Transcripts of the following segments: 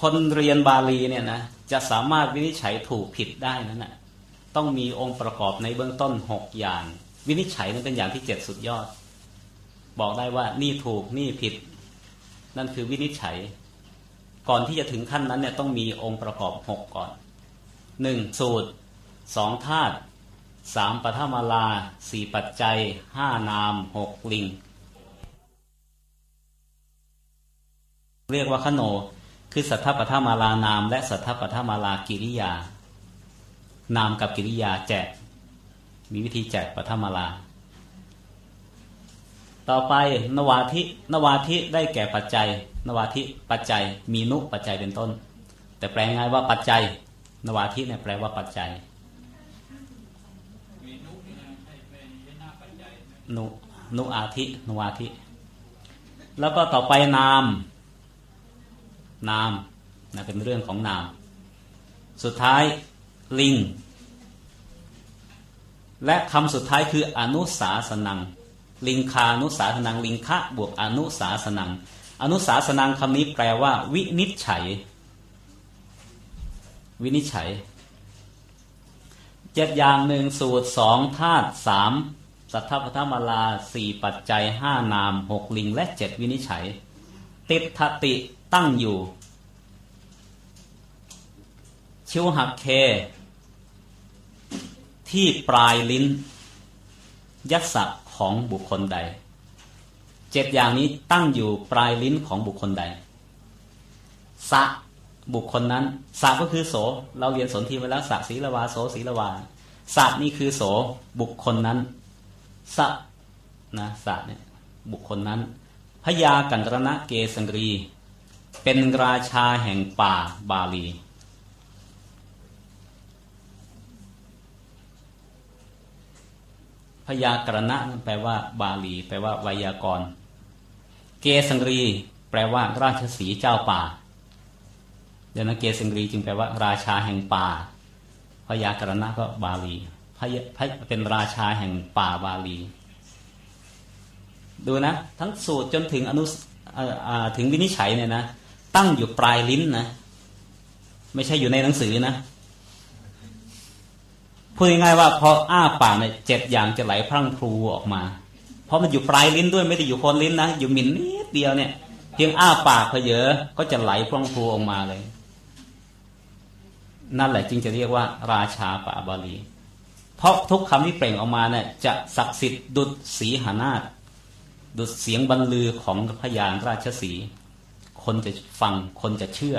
คนเรียนบาลีเนี่ยนะจะสามารถวินิจฉัยถูกผิดได้นั้นนะต้องมีองค์ประกอบในเบื้องต้นหกอย่าง วินิจฉัยนั้นเป็นอย่างที่เจ็ดสุดยอด บอกได้ว่านี่ถูกนี่ผิด นั่นคือวินิจฉัย ก่อนที่จะถึงขั้นนั้นเนี่ยต้องมีองค์ประกอบหกก่อนหนึ่งสูตรสองธาตุสามปฐมาลาสี่ปัจจัยห้านามหกลิง เรียกว่าขโน คือสัทธปฐมาลานาม และสัทธปฐมาลากิริยา นามกับกิริยาแจก มีวิธีแจกปฐมาลา ต่อไปนวาทินวาทิได้แก่ปัจจัย นวาทิปัจจัย มีนุปัจจัยเป็นต้น แต่แปลง่ายว่าปัจจัย นวาทิเนี่ยแปลว่าปัจจัยนุนี่นะให้เป็นเป็นหน้าปัจจัยนะนุนุอาทินวาทิ แล้วก็ต่อไปนาม นามนะเป็นเรื่องของนาม สุดท้ายลิง และคำสุดท้ายคืออนุสาสนัง ลิงคานุสาสนัง ลิงคะบวกอนุสาสนัง อนุสาสนังคำนี้แปลว่า วินิจฉัย วินิจฉัยเจ็ดอย่างหนึ่งสูตรสองธาตุสามสัทธพัทธมาลาสี่ปัจจัยห้านามหกลิง และเจ็ดวินิจฉัย ติดทติ ตั้งอยู่ ชิวหักเค ที่ปลายลิ้น ยัสะของบุคคลใด เจ็ดอย่างนี้ตั้งอยู่ปลายลิ้นของบุคคลใด สะบุคคลนั้นสะก็คือโส เราเรียนสนทีไว้แล้วสะศีลวาโสศีลวาสะนี่คือโสบุคคลนั้นสะนะสะเนี่ยบุคคลนั้นพญากันตรณะเกสังรี เป็นราชาแห่งป่าบาลี พยากรณะแปลว่า บาลี แปลว่าไวยากรณ์ เกสังรี แปลว่า ราชสีเจ้าป่าเดี๋ยวนะเกสังรีจึงแปลว่า ราชาแห่งป่า พยากรณะก็บาลีพยเป็นราชาแห่งป่าบาลี ดูนะ ทั้งสูตรจนถึงอนุถึงวินิจฉัยเนี่ยนะ ตั้งอยู่ปลายลิ้นนะ ไม่ใช่อยู่ในหนังสือนะพูดง่ายๆว่าพออ้าปากเนี่ยเจ็ดอย่างจะไหลพรั่งพรูออกมา เพราะมันอยู่ปลายลิ้นด้วยไม่ได้อยู่โคนลิ้นนะอยู่มินนิดเดียวเนี่ย เพียงอ้าปากเพเยอก็จะไหลพรั่งพรูออกมาเลย นั่นแหละจึงจะเรียกว่า ราชาป่าบาลี เพราะทุกคำที่เปล่งออกมาเนี่ยจะศักดิ์สิทธิ์ดุจสีหานาฏดุจเสียงบรรลือของพยานราชสี คนจะฟังคนจะเชื่อ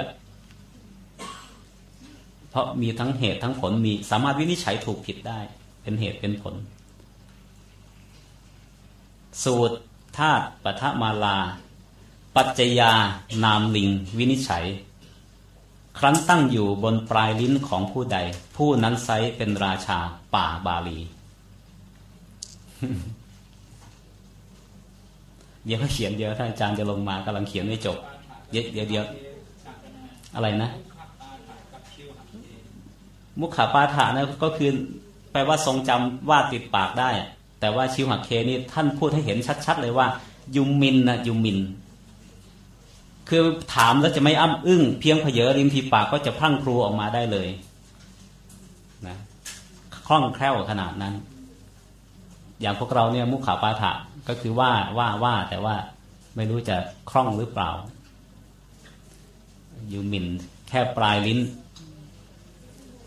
เพราะมีทั้งเหตุทั้งผลมีสามารถวินิจฉัยถูกผิดได้ เป็นเหตุเป็นผล สูตรธาตุปทมาลา ปัจจยานามลิง วินิจฉัย ครั้นตั้งอยู่บนปลายลิ้นของผู้ใด ผู้นั้นไซเป็นราชาป่าบาลีเดี๋ยวเขาเขียนเดี๋ยวท่านอาจารย์จะลงมากำลังเขียนไม่จบ เดี๋ยวเดี๋ยวเดี๋ยวอะไรนะ มุขขาปาฐานะก็คือแปลว่าทรงจำว่าติดปากได้ แต่ว่าชิวหักเคนี่ท่านพูดให้เห็นชัด ๆ เลยว่า ยุมินนะยุมิน คือถามแล้วจะไม่อ้ำอึ้ง เพียงเพเยอริมทีปากก็จะพรั่งพรูออกมาได้เลยนะคล่องแคล่วขนาดนั้น อย่างพวกเราเนี่ยมุขขาปาฐะก็คือว่าว่าว่าแต่ว่าไม่รู้จะคล่องหรือเปล่า อยุมมินแค่ปลายลิ้น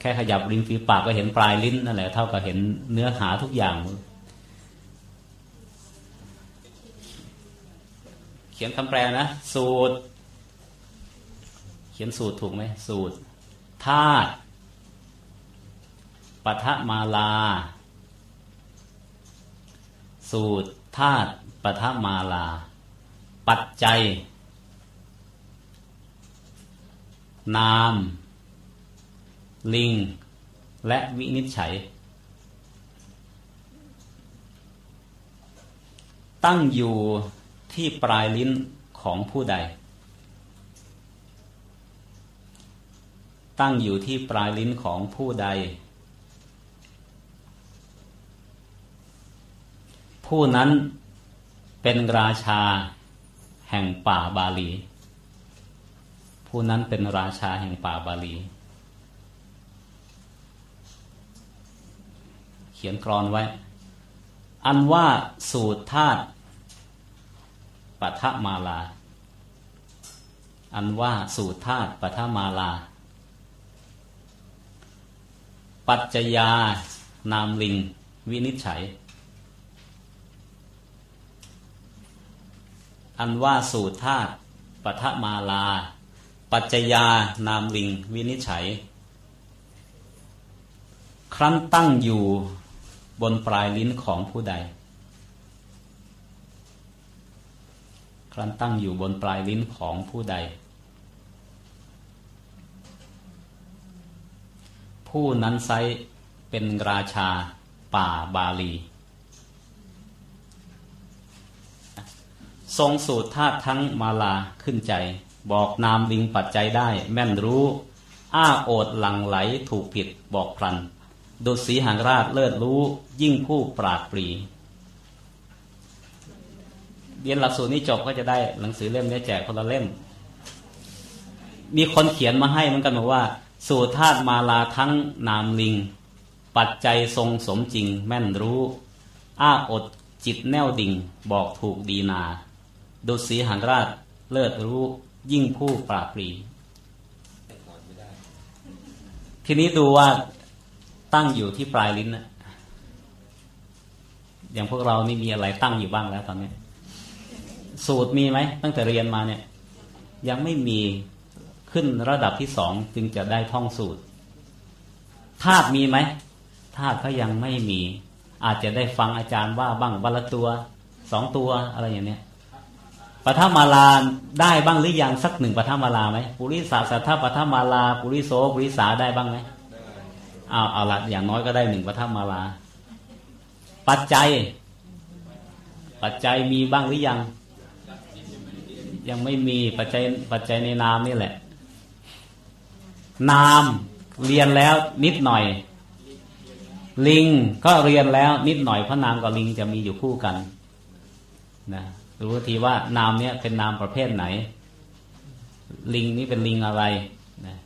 แค่ขยับริมฝีปากก็เห็นปลายลิ้นนั่นแหละเท่ากับเห็นเนื้อหาทุกอย่าง เขียนคำแปลนะ สูตร เขียนสูตรถูกไหมสูตรธาตุปทมาลา สูตรธาตุปทมาลา ปัจจัย นาม ลิง และวินิจฉัย ตั้งอยู่ที่ปลายลิ้นของผู้ใด ตั้งอยู่ที่ปลายลิ้นของผู้ใด ผู้นั้นเป็นราชาแห่งป่าบาลี ผู้นั้นเป็นราชาแห่งป่าบาลี เขียนกรอนไว้ อันว่าสูตรธาตุปัทมาลา อันว่าสูตรธาตุปัทมาลา ปัจจยานามลิง วินิจฉัย อันว่าสูตรธาตุปัทมาลา ปัจจยานามลิงวินิจฉัย ครั้นตั้งอยู่บนปลายลิ้นของผู้ใด ครั้นตั้งอยู่บนปลายลิ้นของผู้ใด ผู้นั้นไซเป็นราชาป่าบาลี ทรงสูตรธาตุทั้งมาลาขึ้นใจ บอกนามลิงปัจจัยได้ แม่นรู้ อ้าโอดหลังไหลถูกผิดบอกพลันดุสีหางราชเลิศรู้ยิ่งผู้ปราดปรีเรียนหลักสูตรนี้จบก็จะได้หนังสือเล่มนี้แจกคนละเล่ม มีคนเขียนมาให้เหมือนกันบอกว่า สูตรธาตุมาลาทั้งนามลิง ปัจจัยทรงสมจริงแม่นรู้ อ้าอดจิตแนวดิ่ง บอกถูกดีนา ดุสีหางราชเลิศรู้ยิ่งผู้ปราปรี ทีนี้ดูว่าตั้งอยู่ที่ปลายลิ้นนะอย่างพวกเรานี่มีอะไรตั้งอยู่บ้างแล้วตอนนี้ สูตรมีไหม ตั้งแต่เรียนมาเนี่ย ยังไม่มีขึ้นระดับที่สองจึงจะได้ท่องสูตรธาตุมีไหมธาตุก็ยังไม่มี อาจจะได้ฟังอาจารย์ว่าบ้างวันละตัวสองตัวอะไรอย่างเนี้ย ปฐมาลาได้บ้างหรือยังสักหนึ่งปฐมาลาไหมปุริสาสัทธปฐมาลาปุริโสปุริสาได้บ้างไหมเอาเอาละอย่างน้อยก็ได้หนึ่งปฐมาลา ปัจจัย ปัจจัยมีบ้างหรือยัง ยังไม่มีปัจจัยปัจจัยในนามนี่แหละ นามเรียนแล้วนิดหน่อย ลิงก็เรียนแล้วนิดหน่อยเพราะนามกับลิงจะมีอยู่คู่กัน นะ รู้ทีว่านามเนี้ยเป็นนามประเภทไหน ลิงนี่เป็นลิงอะไรนะ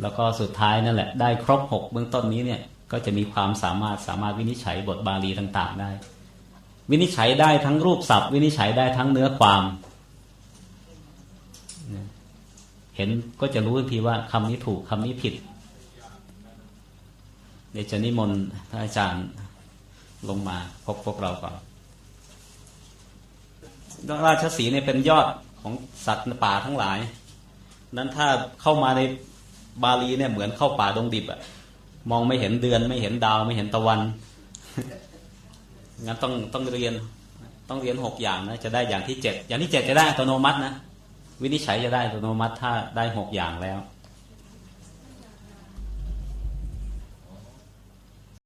แล้วก็สุดท้ายนั่นแหละ ได้ครบหกเบื้องต้นนี้เนี่ยก็จะมีความสามารถสามารถวินิจฉัยบทบาลีต่าง ๆ ได้ วินิจฉัยได้ทั้งรูปศัพท์ วินิจฉัยได้ทั้งเนื้อความ เห็นก็จะรู้ทันทีว่าคำนี้ถูกคำนี้ผิดเดี๋ยวจะนิมนต์ท่านอาจารย์ลงมาพบพวกเราก่อน ราชสีเนี่ยเป็นยอดของสัตว์ป่าทั้งหลาย นั้นถ้าเข้ามาในบาลีเนี่ยเหมือนเข้าป่าดงดิบอะมองไม่เห็นเดือนไม่เห็นดาวไม่เห็นตะวัน งั้นต้องต้องเรียนต้องเรียนหกอย่างนะจะได้อย่างที่เจ็ดอย่างที่เจ็ดจะได้อัตโนมัตินะวินิจฉัยจะได้อัตโนมัติถ้าได้หกอย่างแล้ว